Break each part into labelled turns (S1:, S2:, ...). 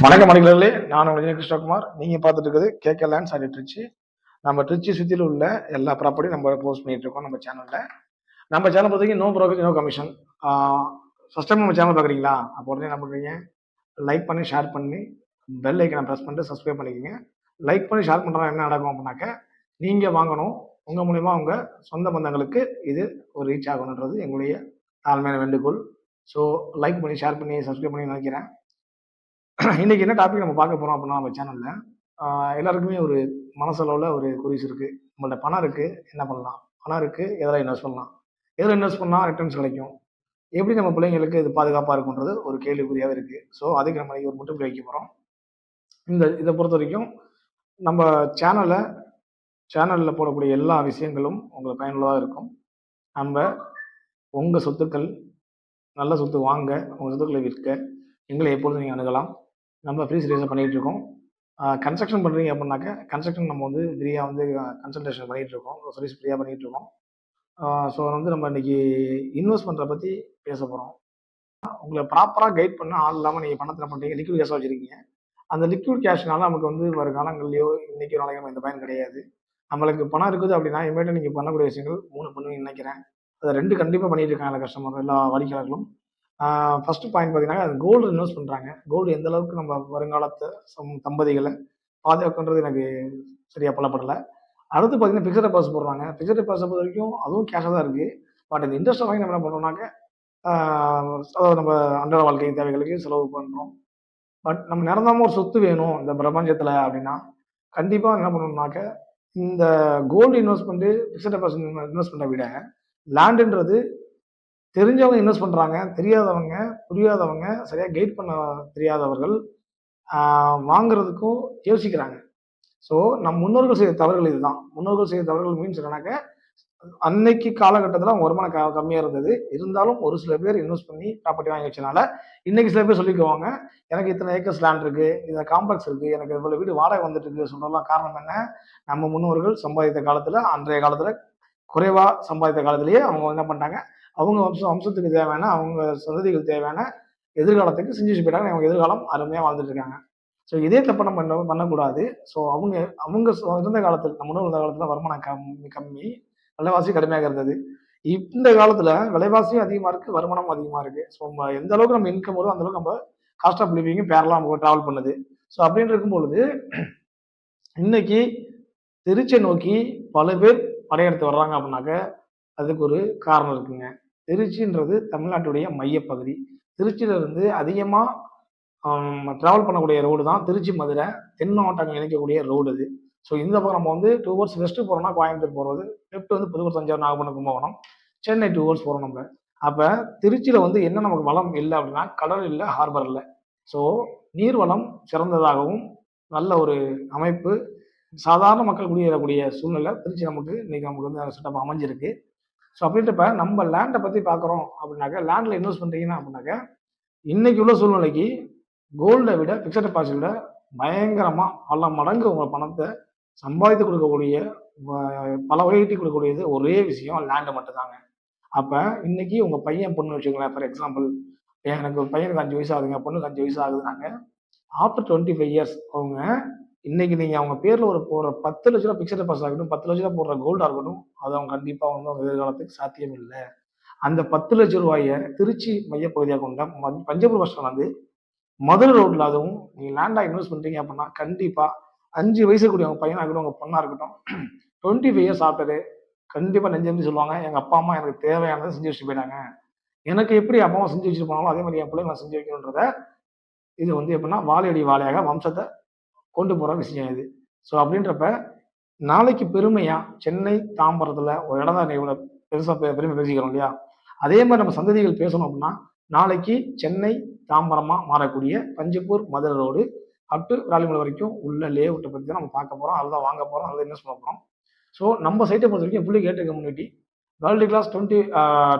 S1: வணக்கம் மணிகளே. நான் உங்கள் கிருஷ்ணகுமார். நீங்க பார்த்துட்டு இருக்குது கேகே லேண்ட்ஸ் அண்ட் ட்ரிச்சி. நம்ம ட்ரிச்சி சுற்றில உள்ள எல்லா ப்ராப்பர்ட்டியும் நம்ம போஸ்ட் பண்ணிட்டு இருக்கோம் நம்ம சேனல்ல நம்ம சேனல் பொறுத்தவரைக்கும் no profit no commission first time நம்ம சேனல் பார்க்குறீங்களா? அப்போ உடனே என்ன பண்ணுறீங்க? லைக் பண்ணி ஷேர் பண்ணி பெல் ஐக்கனை ப்ரெஸ் பண்ணிட்டு சப்ஸ்கிரைப் பண்ணிக்கோங்க. லைக் பண்ணி ஷேர் பண்ணுறா என்ன நடக்கும் அப்படின்னாக்க நீங்கள் வாங்கணும். உங்கள் மூலியமா உங்க சொந்த பந்தங்களுக்கு இது ஒரு ரீச் ஆகணுன்றது எங்களுடைய தாழ்மையான வேண்டுகோள். ஸோ லைக் பண்ணி ஷேர் பண்ணி சப்ஸ்கிரைப் பண்ணி நினைக்கிறேன். இன்னைக்கு என்ன டாபிக் நம்ம பார்க்க போறோம் அப்படின்னா நம்ம சேனல்ல எல்லாருக்குமே ஒரு மனசளவுல ஒரு குறிஸ் இருக்கு. நம்மள்ட்ட பணம் இருக்கு என்ன பண்ணலாம்? பணம் இருக்கு எதில் இன்வெஸ்ட் பண்ணலாம்? எதில் இன்வெஸ்ட் பண்ணா ரிட்டர்ன்ஸ் கிடைக்கும்? எப்படி நம்ம பிள்ளைங்களுக்கு இது பாதுகாப்பாக இருக்குன்றது ஒரு கேள்விக்குறியாகவே இருக்கு. ஸோ அதுக்கு நம்ம இன்னைக்கு ஒரு முற்றுப்புள்ளி வைக்க போகிறோம் இந்த இதை பொறுத்த வரைக்கும் நம்ம சேனலை சேனலில் போடக்கூடிய எல்லா விஷயங்களும் உங்களுக்கு பயனுள்ளதாக இருக்கும். நம்ம உங்கள் சொத்துக்கள் நல்ல சொத்து வாங்க உங்கள் சொத்துக்களை விற்க எங்களை எப்பொழுதும் நீங்கள் அணுகலாம். நம்ம ஃப்ரீ சர்வீஸை பண்ணிகிட்டு இருக்கோம் கன்ஸ்ட்ரக்ஷன் பண்ணுறீங்க அப்படின்னாக்க கன்ஸ்ட்ரக்ஷன் நம்ம வந்து ஃப்ரீயாக வந்து கன்சல்டேஷன் பண்ணிகிட்டு இருக்கோம் சர்வீஸ் ஃப்ரீயாக பண்ணிகிட்டு இருக்கோம் ஸோ வந்து நம்ம இன்னைக்கு பண்ணுறத பற்றி பேச போகிறோம் உங்களை ப்ராப்பராக கைட் பண்ண ஆள் இல்லாமல் நீங்கள் பணத்தில் பண்ணுறீங்க லிக்விட் கேஷாக வச்சுருக்கீங்க. அந்த லிக்விட் கேஷ்னால நமக்கு வந்து வரு காலங்கள்லையோ இன்றைக்கி நாளைக்கு நம்ம இந்த பயன் கிடையாது. நம்மளுக்கு பணம் இருக்குது அப்படின்னா இமீடியட் நீங்கள் பண்ணக்கூடிய விஷயங்கள் மூணு பண்ணுவீங்கன்னு நினைக்கிறேன். அதை ரெண்டு கண்டிப்பாக பண்ணிட்டு இருக்காங்க எல்லா கஸ்டமர் எல்லா வாடிக்கையாளர்களும். ஃபர்ஸ்ட் பாயிண்ட் பார்த்தீங்கன்னா அது கோல்டு இன்வெஸ்ட் பண்ணுறாங்க கோல்டு எந்த அளவுக்கு நம்ம வருங்காலத்தை சம் தம்பதிகளை பாதுகாக்குன்றது எனக்கு சரியாக பலப்படலை. அடுத்து பார்த்தீங்கன்னா ஃபிக்ஸட் டெபாசிட் போடுறாங்க. ஃபிக்ஸட் டெபாசிட் பொறுத்த வரைக்கும் அதுவும் கேஷாக தான் இருக்குது பட் இந்த இன்ட்ரெஸ்ட் வாங்கி நம்ம என்ன பண்ணுறோம்னாக்க அதாவது நம்ம அன்றாட வாழ்க்கை தேவைகளுக்கு செலவு பண்ணுறோம் பட் நம்ம நிரந்தரமாக ஒரு சொத்து வேணும் இந்த பிரபஞ்சத்தில் அப்படின்னா கண்டிப்பாக என்ன பண்ணணும்னாக்க இந்த கோல்டு இன்வெஸ்ட்மெண்ட்டு ஃபிக்ஸட் டெபாசிட் இன்வெஸ்ட்மெண்ட்டை விட லேண்டுன்றது தெரிஞ்சவங்க இன்வெஸ்ட் பண்ணுறாங்க தெரியாதவங்க புரியாதவங்க சரியாக கைட் பண்ண தெரியாதவர்கள் வாங்குறதுக்கும் யோசிக்கிறாங்க. ஸோ நம் முன்னோர்கள் செய்த தவறுகள் இதுதான். முன்னோர்கள் செய்த தவறுகள் மீன்ஸ் என்னன்னாக்க அன்னைக்கு காலகட்டத்தில் அவங்க வருமானம் க கம்மியாக இருந்தது. இருந்தாலும் ஒரு சில பேர் இன்வெஸ்ட் பண்ணி ப்ராப்பர்ட்டி வாங்கி வச்சனால இன்னைக்கு சில பேர் சொல்லிக்குவாங்க எனக்கு இத்தனை ஏக்கர்ஸ் லேண்ட் இருக்குது இதில் காம்ப்ளெக்ஸ் இருக்குது எனக்கு இவ்வளோ வீடு வாடகை வந்துட்டு இருக்கு. காரணம் என்ன? நம்ம முன்னோர்கள் சம்பாதித்த காலத்தில் அன்றைய காலத்தில் குறைவாக சம்பாதித்த காலத்திலேயே அவங்க என்ன பண்ணிட்டாங்க? அவங்க வம்சம் வம்சத்துக்கு தேவையான அவங்க சந்ததிகள் தேவையான எதிர்காலத்துக்கு செஞ்சு போயிட்டாங்க அவங்க எதிர்காலம் அருமையாக வாழ்ந்துட்டு இருக்காங்க ஸோ இதே தப்பை நம்ம பண்ண பண்ணக்கூடாது. ஸோ அவங்க அவங்க இருந்த காலத்தில் நம்ம இருந்த காலத்தில் வருமானம் கம்மி கம்மி விலைவாசி கடுமையாக இருந்தது. இந்த காலத்தில் விலைவாசியும் அதிகமாக இருக்குது வருமானமும் அதிகமாக இருக்குது ஸோ நம்ம எந்த அளவுக்கு நம்ம இன்கம் வருதோ அந்தளவுக்கு நம்ம காஸ்ட் ஆஃப் லிவிங்கும் பேரலாம் நம்ம ட்ராவல் பண்ணுது. ஸோ அப்படின்னு இருக்கும்பொழுது இன்னைக்கு திருச்சியை நோக்கி பல பேர் படையெடுத்து வர்றாங்க அப்படின்னாக்க அதுக்கு ஒரு காரணம் இருக்குங்க. திருச்சின்றது தமிழ்நாட்டுடைய மையப்பகுதி. திருச்சியிலிருந்து அதிகமாக ட்ராவல் பண்ணக்கூடிய ரோடு தான் திருச்சி மதுரை. தென் மாவட்டங்கள் இணைக்கக்கூடிய ரோடு அது. ஸோ இந்த பக்கம் நம்ம வந்து டூ ஹவர்ஸ் வெஸ்ட்டு போகிறோம்னா கோயம்புத்தூர் போகிறது லெஃப்ட் வந்து புதுக்கோட்டை தஞ்சாவூர் நாகப்பட்டினம் கும்பகோணம். சென்னை டூ ஹவர்ஸ் போகிறோம் நம்ம. அப்போ திருச்சியில் வந்து என்ன நமக்கு வளம் இல்லை அப்படின்னா கடல் இல்லை ஹார்பர் இல்லை. ஸோ நீர் வளம் சிறந்ததாகவும் நல்ல ஒரு அமைப்பு. சாதாரண மக்கள் குடியேறக்கூடிய சூழ்நிலை திருச்சி நமக்கு இன்னைக்கு நமக்கு வந்து செட்டப் அமைஞ்சிருக்கு. ஸோ அப்படின்றப்ப நம்ம லேண்டை பற்றி பார்க்குறோம் அப்படின்னாக்க லேண்டில் இன்வெஸ்ட் பண்ணுறீங்கன்னா அப்படின்னாக்க இன்னைக்கு உள்ள சூழ்நிலைக்கு கோல்டை விட ஃபிக்ஸட் டெபாசிட் பயங்கரமாக பல மடங்கு உங்கள் பணத்தை சம்பாதித்து கொடுக்கக்கூடிய பல வகைட்டி கொடுக்கக்கூடியது ஒரே விஷயம் லேண்டு மட்டும்தாங்க. அப்போ இன்னைக்கு உங்கள் பையன் பொண்ணு வச்சுக்கலாம் ஃபார் எக்ஸாம்பிள் எனக்கு பையனுக்கு அஞ்சு வயசு ஆகுதுங்க பொண்ணுக்கு அஞ்சு வயசு ஆகுதுனாங்க ஆஃப்டர் டுவெண்ட்டி ஃபைவ் இயர்ஸ் அவங்க இன்னைக்கு நீங்கள் அவங்க பேரில் ஒரு போடுற பத்து லட்ச ரூபா பிக்சர் டெபாசிட் ஆகட்டும் பத்து லட்ச ரூபா போடுற கோல்டாக இருக்கட்டும் அது அவங்க கண்டிப்பாக வந்து அவங்க எதிர்காலத்துக்கு சாத்தியம் இல்லை. அந்த பத்து லட்ச ரூபாயை திருச்சி மையப்பகுதியாக கொண்ட பஞ்சபுரம் பஸ் வந்து மதுரை ரோட்டில் அதுவும் நீங்கள் லேண்டாக இன்வெஸ்ட் பண்ணுறீங்க அப்படின்னா கண்டிப்பாக அஞ்சு வயசு கூடிய அவங்க பையனாக இருக்கட்டும் அவங்க பொண்ணாக இருக்கட்டும் டுவெண்ட்டி ஃபைவ் இயர்ஸ் ஆஃப்டரு கண்டிப்பாக நெஞ்சு சொல்லுவாங்க எங்கள் அப்பா அம்மா எனக்கு தேவையானதை செஞ்சு வச்சுட்டு போயிட்டாங்க. எனக்கு எப்படி அப்பா அம்மா செஞ்சு வச்சுட்டு போனாலும் அதே மாதிரி என் பிள்ளைங்க நான் செஞ்சு வைக்கணுன்றத இது வந்து எப்படின்னா வாழையடி வாழையாக வம்சத்தை கொண்டு போகிற விஷயம் இது. ஸோ அப்படின்றப்ப நாளைக்கு பெருமையாக சென்னை தாம்பரத்தில் ஒரு இடம் தான் இவ்வளோ பெருசாக பெருமை பேசிக்கிறோம் இல்லையா? அதே மாதிரி நம்ம சந்ததிகள் பேசணும் அப்படின்னா நாளைக்கு சென்னை தாம்பரமாக மாறக்கூடிய Panjappur Madurai road up to ராலிமலை வரைக்கும் உள்ள லே அவுட்டை பற்றி தான் நம்ம பார்க்க போகிறோம் அதுதான் வாங்க போகிறோம் அதை இன்வெஸ்ட் பண்ண போகிறோம் ஸோ நம்ம சைட்டை பொறுத்த வரைக்கும் எப்படி கேட்டு community world class twenty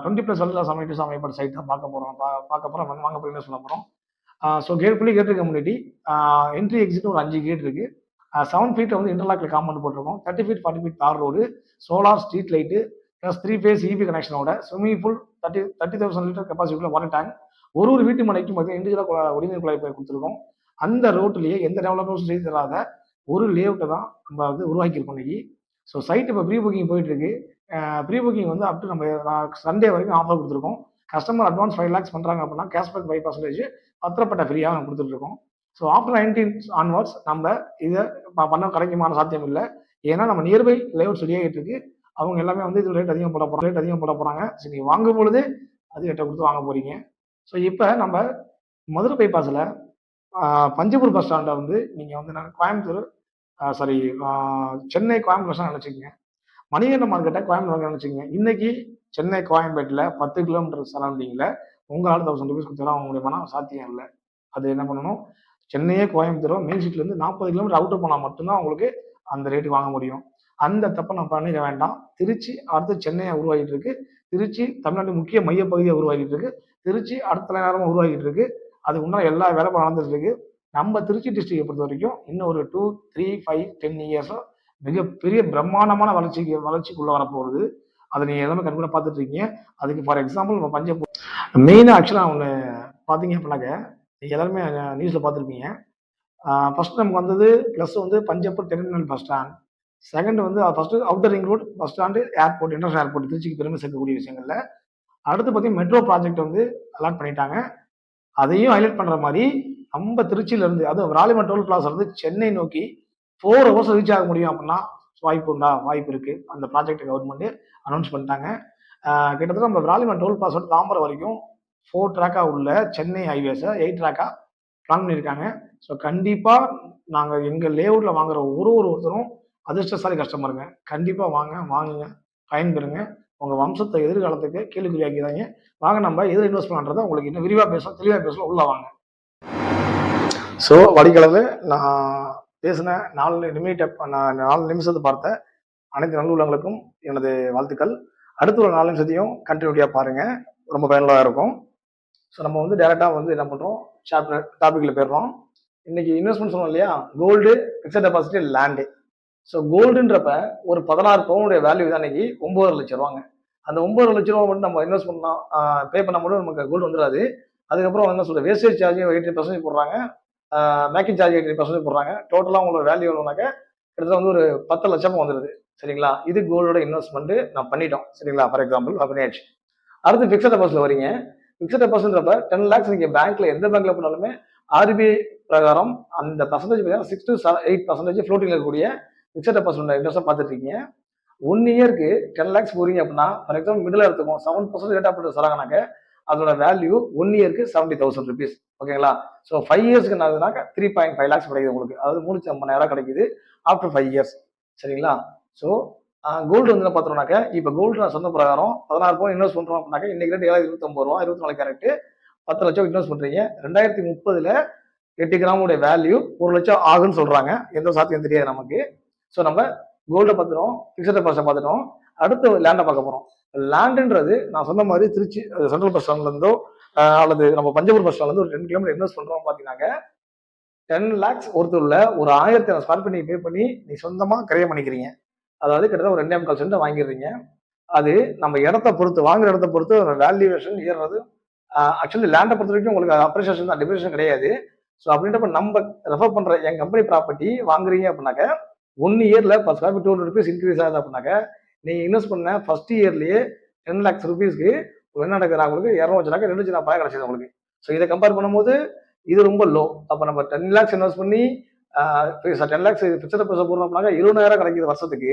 S1: twenty plus world class அமைப்பு அமைப்பட்ட சைட் தான் பார்க்க போகிறோம் பார்க்க போகிறோம் வாங்க போய் இன்வெஸ்ட் பண்ண போகிறோம் ஸோ கேட் புள்ளி கேட்டு கம்யூனிட்டி என்ட்ரி எக்ஸிட் ஒரு அஞ்சு கேட் இருக்கு. செவன் ஃபீட் வந்து இன்டர்லாக்ல காம்பவுண்ட் போட்டிருக்கோம். தேர்ட்டி ஃபீட் ஃபார்ட்டி ஃபீட் தார் road solar street light plus three phase EB கனெக்ஷனோட swimming pool thirty thirty thousand litre கெப்பாசிட்டியில் water tank ஒரு ஒரு வீட்டு மனைக்கும் பார்த்தீங்கன்னா இண்டிவிஜுவலாக குடிநீர் குழாய் கொடுத்துருக்கோம். அந்த ரோட்லேயே எந்த டெவலப்மெண்ட்ஸும் செய்து தராத ஒரு லேஅவுட்டை தான் நம்ம வந்து உருவாக்கியிருக்கோம் இன்னைக்கு. ஸோ சைட் இப்போ ப்ரீ புக்கிங் போயிட்டுருக்கு. ப்ரீ புக்கிங் வந்து அப் டு நம்ம சண்டே வரைக்கும் ஆஃபர் கொடுத்துருக்கோம். கஸ்டமர் அட்வான்ஸ் ஃபைவ் லேக்ஸ் பண்ணுறாங்க அப்படின்னா கேஷ்பேக் ஃபைவ் பர்சன்டேஜ் பத்திரப்பட்ட ஃப்ரீயாக நம்ம கொடுத்துட்ருக்கோம். ஸோ ஆஃப்டர் நைன்டீன் ஆன்வர்ட்ஸ் நம்ம இதை பண்ண கிடைக்குமான சாத்தியம் இல்லை. ஏன்னா நம்ம நியர்பை லேஅவுட் சரியாகிட்டு இருக்கு அவங்க எல்லாமே வந்து இது ரேட் அதிகம் போட போகிறாங்க ரேட் அதிகம் போட போகிறாங்க ஸோ நீங்கள் வாங்கும் பொழுது அது ரேட்டை கொடுத்து வாங்க போகிறீங்க ஸோ இப்போ நம்ம மதுரை பைபாஸில் பஞ்சபூர் பஸ் ஸ்டாண்டை வந்து நீங்கள் வந்து நாங்கள் Coimbatore sorry Chennai Coimbatore bus stand நினச்சிக்கங்க. Manikanda மார்க்கெட்டை கோயம்புத்தூர் நினச்சிக்கங்க. இன்னைக்கு சென்னை கோயம்பேட்டில் பத்து கிலோமீட்டர் சரௌண்டிங்கில் உங்களால் தௌசண்ட் ருபீஸ் கொடுத்தீங்கன்னா அவங்க மூலியமானா சாத்தியம் இல்லை. அது என்ன பண்ணணும்? சென்னையே கோயம்புத்தூரோ மெயின் சிட்டிலேருந்து நாற்பது கிலோமீட்டர் அவுட்டர் போனால் மட்டும்தான் உங்களுக்கு அந்த ரேட்டுக்கு வாங்க முடியும். அந்த தப்பை நம்ம பண்ணிக்க வேண்டாம். திருச்சி அடுத்து சென்னையை உருவாகிட்டு இருக்கு. திருச்சி தமிழ்நாட்டின் முக்கிய மையப்பகுதியை உருவாகிட்டு இருக்கு. திருச்சி அடுத்த நேரமாக உருவாகிட்டு இருக்கு. அது இன்னும் எல்லா வேலை நடந்துட்டு இருக்கு. நம்ம திருச்சி டிஸ்ட்ரிக்டை பொறுத்த வரைக்கும் இன்னும் ஒரு டூ த்ரீ ஃபைவ் டென் இயர்ஸோ மிகப்பெரிய பிரம்மாண்டமான வளர்ச்சிக்கு வளர்ச்சிக்குள்ளே வரப்போகுது. அதை நீங்கள் எல்லாமே கண்கூட பார்த்துட்டு இருக்கீங்க. அதுக்கு ஃபார் எக்ஸாம்பிள் நம்ம பஞ்சபூர் மெயினாக ஆக்சுவலாக ஒன்று பார்த்தீங்க அப்படின்னாக்க நீங்கள் எல்லாருமே நியூஸில் பார்த்துருப்பீங்க. ஃபஸ்ட் நமக்கு வந்தது ப்ளஸ் வந்து Panjappur terminal bus stand second வந்து first outer ring road bus stand airport international airport திருச்சிக்கு பெருமை சேர்க்கக்கூடிய விஷயங்கள்ல. அடுத்து பார்த்தீங்கன்னா மெட்ரோ ப்ராஜெக்ட் வந்து அலாட் பண்ணிட்டாங்க. அதையும் ஹைலைட் பண்ணுற மாதிரி நம்ம திருச்சியிலேருந்து அதுவும் ராலிமன் டோல் பிளாஸ்லேருந்து சென்னை நோக்கி ஃபோர் ஹவர்ஸ் ரீச் ஆக முடியும் அப்படின்னா வாய்ப்பு உண்டா? வாய்ப்பு இருக்குது அந்த ப்ராஜெக்ட் கவர்மெண்ட்டு அனௌன்ஸ் பண்ணிட்டாங்க. கிட்டத்தட்ட நம்ம விராலிமன் டோல் பிளாஸ் தாம்பரம் வரைக்கும் ஃபோர் ட்ராக்காக உள்ள சென்னை ஹைவேஸை எயிட் ட்ராக்காக பிளான் பண்ணியிருக்காங்க. ஸோ கண்டிப்பாக நாங்கள் எங்கள் லேஅவுட்ல வாங்குற ஒரு ஒரு ஒருத்தரும் அதிர்ஷ்டசாலி கஸ்டமருங்க கண்டிப்பாக வாங்க வாங்குங்க பயன்பெறுங்க. உங்கள் வம்சத்தை எதிர்காலத்துக்கு கேள்விக்குறியாக்கிதாங்க வாங்க நம்ம எதில் இன்வெஸ்ட் பண்ணுறதை உங்களுக்கு இன்னும் விரிவாக பேசலாம் தெளிவாக பேசலாம் உள்ள வாங்க. ஸோ வடிகளவு நான் பேசின நாலு நிமிட நான் நாலு நிமிஷத்தை பார்த்த அனைத்து நல்லுள்ளங்களுக்கும் எனது வாழ்த்துக்கள். அடுத்து ஒரு நாலு நிமிஷத்தையும் கண்டினியூட்டியாக பாருங்கள் ரொம்ப பயனுள்ளதாக இருக்கும். ஸோ நம்ம வந்து டேரெக்டாக வந்து என்ன பண்ணுறோம் சாப்டர் டாப்பிக்கில் போயிடுறோம். இன்னைக்கு இன்வெஸ்ட்மெண்ட் சொன்னோம் இல்லையா? Gold fixed deposit land so கோல்டுன்றப்ப ஒரு பதினாறு பவுனுடைய வேல்யூ தான் இன்னைக்கு ஒம்பது லட்சம் ரூபாங்க. அந்த ஒம்பது லட்ச ரூபா மட்டும் நம்ம இன்வெஸ்ட் பண்ணலாம் பே பண்ண மட்டும் நமக்கு கோல்டு வந்துடாது அதுக்கப்புறம் என்ன சொல்ற வேஸ்டேஜ் சார்ஜ் எயிட்டி பர்சன்டேஜ் போடுறாங்க. மேக்கிங் சார்ஜ் எயிட்டி பர்சன்டேஜ் போடுறாங்க. டோட்டலாக உங்களோட வேல்யூ எவ்வளோனாக்க கிட்டத்தட்ட வந்து ஒரு பத்து லட்சம் வந்துடுது சரிங்களா? இது கோல்டோட இன்வெஸ்ட்மெண்ட் நான் பண்ணிட்டோம். சரிங்களா? ஃபார் எக்ஸாம்பிள் பண்ணியாச்சு அடுத்து ஃபிக்ஸட் டெபாசிட்ல வரீங்க ஃபிக்ஸட் டெபாசிட்ன்றப்ப டென் லேக்ஸ் நீங்க பேங்க்ல எந்த பேங்க்ல போனாலுமே ஆர்பிஐ பிரகாரம் அந்த பர்சன்டேஜ் பார்த்தீங்கன்னா six to eight percentage floating இருக்கக்கூடிய ஃபிக்ஸட் டெபாசிட் இன்ட்ரெஸ்ட் பார்த்துட்டு இருக்கீங்க ஒன் இயருக்கு டென் லேக்ஸ் போறீங்க அப்படின்னா ஃபார் எக்ஸாம்பிள் மிடில் எடுத்துக்கோம் செவன் பர்சன்ட் ரேட் ஆஃப் தராங்கனாக்க அதோட வேல்யூ ஒன் இயருக்கு செவன்டி தௌசண்ட் ருபீஸ் ஓகேங்களா? ஸோ ஃபைவ் இயர்ஸ்க்கு என்ன த்ரீ பாயிண்ட் ஃபைவ் லேக்ஸ் கிடைக்குது உங்களுக்கு. அதாவது மூணு ஐம்பதாயிரம் கிடைக்குது ஆஃப்டர் ஃபைவ் இயர்ஸ் சரிங்களா? ஸோ கோல்டு வந்து பார்த்தோம்னாக்க இப்போ கோல்டு நான் சொந்த பிரகாரம் பதினாறு ரூபாய் இன்வெஸ்ட் பண்ணுறோம் அப்படின்னாக்க இன்னைக்கு ரேட் ஏழாயிரத்தி இருபத்தொம்பது ரூபா இருபத்தி நாலு கேரட்டு பத்து லட்சம் இன்வெஸ்ட் பண்ணுறீங்க ரெண்டாயிரத்தி முப்பதில் எட்டு கிராமுடைய வேல்யூ ஒரு லட்சம் ஆகுன்னு சொல்கிறாங்க எந்த சாத்தியம் தெரியாது நமக்கு. ஸோ நம்ம கோல்டை பார்த்துட்டோம் ஃபிக்ஸட் பர்சன் பார்த்துட்டோம். அடுத்து லேண்டை பார்க்க போகிறோம் லேண்டுன்றது நான் சொன்ன மாதிரி திருச்சி சென்ட்ரல் பஸ் ஸ்டாண்ட்லேருந்தோ அல்லது நம்ம பஞ்சபூர் பஸ் ஸ்டாண்ட்லேருந்து ஒரு ரெண்டு கிலோமீட்டர் இன்வெஸ்ட் பண்ணுறோம் பார்த்தீங்கன்னாக்க டென் லேக்ஸ் ஒருத்தர்ல ஒரு ஆயிரத்தி ஐநூறு ஸ்கொயர் பண்ணி பே பண்ணி நீ சொந்தமாக கிரையம் பண்ணிக்கிறீங்க அதாவது கிட்டத்தட்ட ஒரு ரெண்டே முக்கால் சென்ட் வாங்கிடுறீங்க. அது நம்ம இடத்த பொறுத்து வாங்குற இடத்த பொறுத்து வேல்யூவேஷன் ஏறுறது. ஆக்சுவலி லேண்டை பொறுத்த வரைக்கும் உங்களுக்கு அப்ரிசியேஷன் தான் டிப்ரிஷன் கிடையாது. ஸோ அப்படின்றப்ப நம்ம ரெஃபர் பண்ணுற என் கம்பெனி ப்ராப்பர்ட்டி வாங்குறீங்க அப்படின்னாக்க ஒன் இயரில் பத்து square two hundred rupees increase ஆகுது அப்படின்னாக்க நீங்கள் இன்வெஸ்ட் பண்ண ஃபர்ஸ்ட் இயர்லேயே டென் லேக்ஸ் ருபீஸ்க்கு என்ன நடக்குது உங்களுக்கு இரநூறு வச்சுனாக்க ரெண்டு லட்சம் பணம் கிடைச்சது உங்களுக்கு. ஸோ இதை கம்பேர் பண்ணும்போது இது ரொம்ப லோ அப்போ நம்ம டென் லேக்ஸ் இன்வெஸ்ட் பண்ணி டென் லேக்ஸ் பிக்சர் பைசா போடுறோம்னாக்கா இருபதாயிரம் கிடைக்குது வருஷத்துக்கு.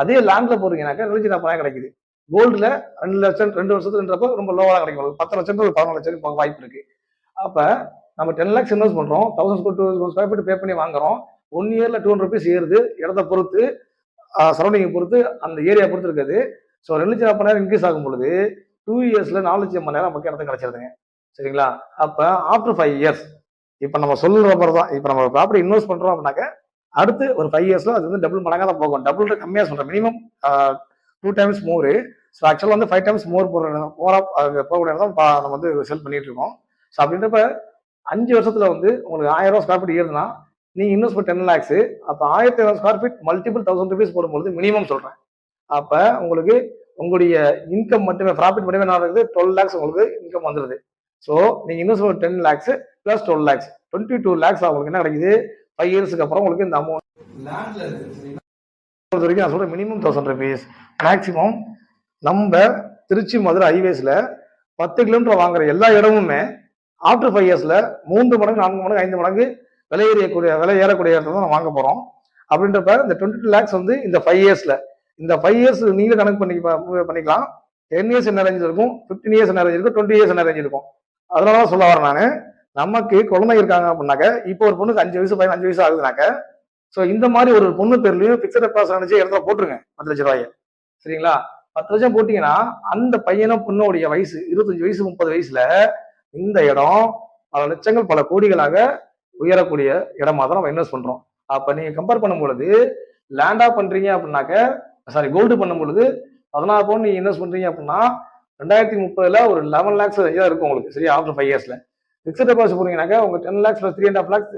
S1: அதே லேண்ட்ல போறீங்கன்னாக்கா ரெண்டு லட்சம் பணம் கிடைக்குது. கோல்டுல ரெண்டு லட்சம் ரெண்டு வருஷத்துன்றப்ப ரொம்ப லோவாக கிடைக்கும். பத்து லட்சம் ஒரு பதினொன்று லட்சம் போக வாய்ப்பு இருக்கு. அப்ப நம்ம டென் லேக்ஸ் இன்வெஸ்ட் பண்றோம். Thousand square two square feet pay பண்ணி வாங்குறோம். ஒன் இயர்ல டூ ஹண்ட்ரட் ருபீஸ் ஏறுது. இடத்த பொறுத்து சரௌண்டிங்கை பொறுத்து அந்த ஏரியா பொறுத்து இருக்குது. ஸோ ரெண்டு லட்சம் ஐம்பது நேரம் இன்க்ரீஸ் ஆகும் பொழுது டூ இயர்ஸ்ல நாலு லட்சம் மணி நேரம் நமக்கு இடத்த கிடைச்சிருதுங்க. சரிங்களா? அப்ப ஆஃப்டர் ஃபைவ் இயர்ஸ் இப்போ நம்ம சொல்ற மாதிரி தான் இப்போ நம்ம ப்ராப்பர்ட்டி இன்வெஸ்ட் பண்ணுறோம் அப்படின்னாக்க அடுத்து ஒரு ஃபைவ் இயர்ஸில் அது வந்து டபுள் மடங்காக தான் போகும். டபுள் கம்மியாக சொல்கிறேன் minimum two times more so ஆக்சுவலாக வந்து ஃபைவ் டைம்ஸ் மோர் போகிற போகிற போகக்கூடிய இடம் தான் நம்ம வந்து செல் பண்ணிட்டு இருக்கோம். ஸோ அப்படின்றப்ப அஞ்சு வருஷத்தில் வந்து உங்களுக்கு ஆயிரம் ரூபா ஸ்கொயர் ஃபீட் ஏறுதுன்னா நீங்கள் இன்வெஸ்ட் பண்ண டென் லேக்ஸ் அப்போ ஆயிரத்தி ஐநூறு square feet multiple thousand rupees போடும்போது மினிமம் சொல்கிறேன் அப்போ உங்களுக்கு உங்களுடைய இன்கம் மட்டுமே ப்ராஃபிட் மட்டுமே என்ன இருக்குது டுவெல் லேக்ஸ் உங்களுக்கு இன்கம் வந்துடுது ஸோ நீங்க இன்வெஸ்ட் பண்ண ten lakhs plus twelve lakhs twenty two lakhs உங்களுக்கு என்ன கிடைக்குது? ஃபைவ் இயர்ஸ்க்கு அப்புறம் உங்களுக்கு இந்த அமௌண்ட் பொறுத்த வரைக்கும் நான் சொல்றேன் மினிமம் தௌசண்ட் ருபீஸ் மேக்ஸிமம் நம்ம திருச்சி மதுரை ஹைவேஸ்ல பத்து கிலோமீட்டர் வாங்குற எல்லா இடமுமே ஆஃப்டர் ஃபைவ் இயர்ஸ்ல மூன்று மடங்கு நான்கு மடங்கு ஐந்து மடங்கு விலை ஏறக்கூடிய விலை ஏறக்கூடிய இடத்துல தான் வாங்க போறோம். அப்படின்றப்ப இந்த டுவெண்ட்டி டூ லேக்ஸ் வந்து இந்த ஃபைவ் இயர்ஸ்ல இந்த ஃபைவ் இயர்ஸ் நீங்களே கணக்கு பண்ணி பண்ணிக்கலாம். டென் இயர்ஸ் என்ன ரேஞ்ச் இருக்கும்? ஃபிஃப்டீன் இயர்ஸ் என்ன ரேஞ்ச் இருக்கும்? டுவெண்ட்டி இயர்ஸ் என்ன ரேஞ்ச் இருக்கும்? அதனால தான் சொல்ல வரேன் நான். நமக்கு குழந்தை இருக்காங்க அப்படின்னாக்க இப்போ ஒரு பொண்ணுக்கு அஞ்சு வயசு பையன் அஞ்சு வயசு ஆகுதுனாக்க ஸோ இந்த மாதிரி ஒரு பொண்ணு பேர்லயும் பிக்சட் டெபாசிட் நினைச்சு இடத்துல போட்டுருங்க பத்து லட்ச ரூபாய. சரிங்களா? பத்து லட்சம் போட்டீங்கன்னா அந்த பையனும் பொண்ணுடைய வயசு இருபத்தஞ்சு வயசு முப்பது வயசுல இந்த இடம் பல லட்சங்கள் பல கோடிகளாக உயரக்கூடிய இடமா தான் நம்ம இன்வெஸ்ட் பண்றோம். அப்ப நீங்க கம்பேர் பண்ணும் பொழுது லேண்டா பண்றீங்க அப்படின்னாக்க சாரி கோல்டு பண்ணும் பொழுது பதினாறு பவுன் நீங்க இன்வெஸ்ட் பண்றீங்க அப்படின்னா ரெண்டாயிரத்தி முப்பதுல ஒரு லெவன் லேக்ஸ் தான் இருக்கும் உங்களுக்கு சரி ஆஃப்டர் ஃபைவ் இயர்ஸ்ல ஃபிக்ஸட் டெபாசிட் போனீங்கன்னாக்கா உங்க ten lakhs three and half lakhs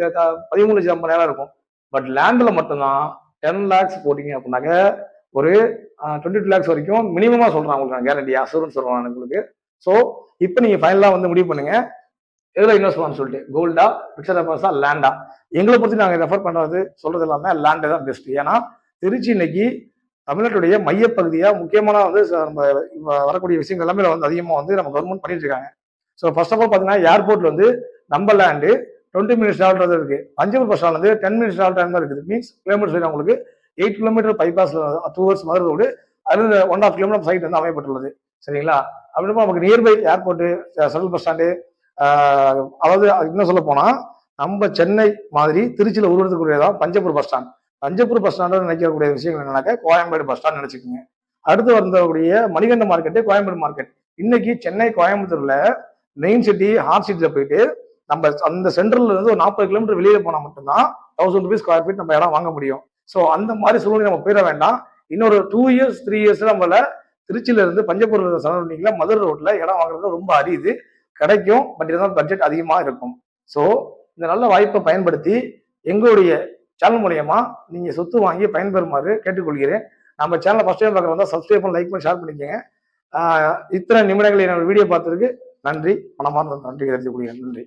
S1: பதிமூணு லட்சம் ஐம்பதாயிரம் இருக்கும். பட் லேண்ட்ல மட்டும்தான் டென் லேக்ஸ் போட்டீங்க அப்படின்னாக்க ஒரு டுவெண்ட்டி டூ லேக்ஸ் வரைக்கும் மினிமமா சொல்றேன் உங்களுக்கு நான் கேரண்டி அசூரன்ஸ் சொல்றேன் உங்களுக்கு. ஸோ இப்போ நீங்க ஃபைனலா வந்து முடிவு பண்ணுங்க. எதுல இன்வெஸ்ட் பண்ணணும்னு சொல்லிட்டு கோல்டா பிக்சர் டெபாசிட்டா லேண்டா எங்களை பற்றி நாங்கள் ரெஃபர் பண்றது சொல்றது எல்லாமே லேண்டு தான் பெஸ்ட் ஏன்னா திருச்சி இன்னைக்கு தமிழ்நாட்டுடைய மையப்பகுதியாக முக்கியமான வந்து நம்ம வரக்கூடிய விஷயங்கள் எல்லாமே வந்து அதிகமாக வந்து நம்ம கவர்மெண்ட் பண்ணிட்டு இருக்காங்க. ஸோ ஃபர்ஸ்ட் ஆஃப் ஆல் பார்த்தீங்கன்னா ஏர்போர்ட்ல வந்து நம்ம லேண்டு டுவெண்ட்டி மினிட்ஸ் டிராவல் இருக்கு. பஞ்சபூர் பஸ் ஸ்டாண்ட் வந்து டென் மினிட்ஸ் டிராவல் டைம் தான் இருக்குது. மீன்ஸ் கிலோமீட்டர் உங்களுக்கு எயிட் கிலோமீட்டர் பைபாஸ்ல டூ ஹவர்ஸ் மதுரை ரோடு அது ஒன் ஆஃப் கிலோமீட்டர் சைட் வந்து அமையப்பட்டுள்ளது. சரிங்களா? அப்படின்னா நமக்கு nearby airport central bus stand அதாவது அது இன்னும் சொல்ல போனால் நம்ம சென்னை மாதிரி திருச்சியில் உருவத்துக்குரியதான் Panjappur bus stand Thanjappur bus ஸ்டாண்டில் நினைக்கக்கூடிய விஷயங்கள் என்னன்னாக்க கோயம்பேடு பஸ் ஸ்டாண்ட் நினைச்சுக்கோங்க. அடுத்து வந்தக்கூடிய மணிகண்ட மார்க்கெட்டு கோயம்பேடு மார்க்கெட் இன்னைக்கு சென்னை கோயம்புத்தூர்ல மெயின் சிட்டி ஹார்ட் சிட்டியில் போயிட்டு நம்ம அந்த சென்ட்ரல்ல இருந்து ஒரு நாற்பது கிலோமீட்டர் வெளியே போனால் மட்டும்தான் தௌசண்ட் ருபீஸ் ஸ்கொயர் ஃபீட் நம்ம இடம் வாங்க முடியும். ஸோ அந்த மாதிரி சூழ்நிலை நம்ம போயிட வேண்டாம். இன்னொரு டூ இயர்ஸ் த்ரீ இயர்ஸ் நம்மள திருச்சியில இருந்து பஞ்சப்பூர் சரௌண்டிங்ல மதுரை ரோட்ல இடம் வாங்குறது ரொம்ப அரியுது கிடைக்கும் பட் இருந்தாலும் பட்ஜெட் அதிகமாக இருக்கும். ஸோ இந்த நல்ல வாய்ப்பை பயன்படுத்தி எங்களுடைய சேனல் மூலியமா நீங்க சொத்து வாங்கி பயன்பெறுமாறு கேட்டுக்கொள்கிறேன். நம்ம சேனலை ஃபர்ஸ்ட் டைம் பார்க்குறதா சப்ஸ்கிரைப் பண்ணி லைக் பண்ணி ஷேர் பண்ணிக்கோங்க. இத்தனை நிமிடங்கள் என்னோட வீடியோ பார்த்ததுக்கு நன்றி. மனமார்ந்த நன்றி தெரிவித்துக் கொள்கிறேன். நன்றி.